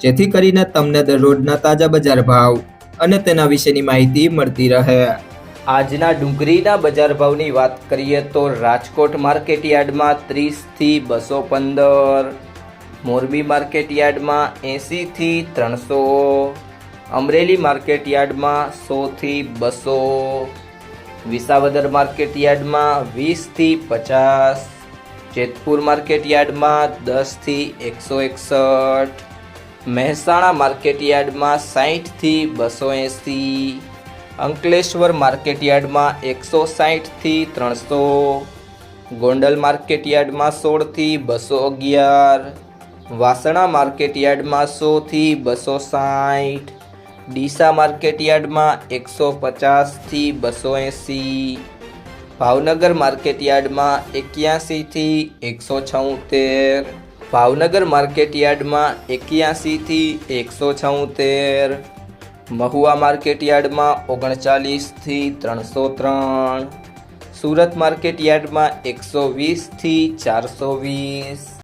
જેથી કરીને તમને દરરોજના તાજા બજાર ભાવ અને તેના વિશેની માહિતી મળતી રહે. આજના ડુંગળીના બજાર ભાવની વાત કરીએ તો રાજકોટ માર્કેટ યાર્ડમાં ત્રીસથી બસો પંદર, મોરબી માર્કેટ યાર્ડમાં એંસીથી ત્રણસો, અમરેલી માર્કેટ યાર્ડમાં સોથી બસો, વિસાવદર માર્કેટ યાર્ડમાં વીસથી પચાસ, જેતપુર માર્કેટ યાર્ડમાં દસથી એકસો એકસઠ મહેસાણા માર્કેટ યાર્ડમાં સાહીઠથી બસો એંસી. અંકલેશ્વર માર્કેટ યાર્ડમાં એકસો સાહીઠથી ત્રણસો. ગોંડલ માર્કેટ યાર્ડમાં સોળથી બસો અગિયાર. વાસણા માર્કેટ યાર્ડમાં સોથી બસો સાઠ ડીસા માર્કેટ યાર્ડમાં એકસો પચાસથી બસો એંસી. ભાવનગર માર્કેટ યાર્ડમાં એક્યાસીથી એકસો છોતેર. ભાવનગર માર્કેટ યાર્ડમાં એક્યાસીથી એકસો છોતેર, મહુવા માર્કેટ યાર્ડમાં ઓગણચાલીસથી ત્રણસો ત્રણ, સુરત માર્કેટ યાર્ડમાં એકસો વીસથી ચારસો વીસ.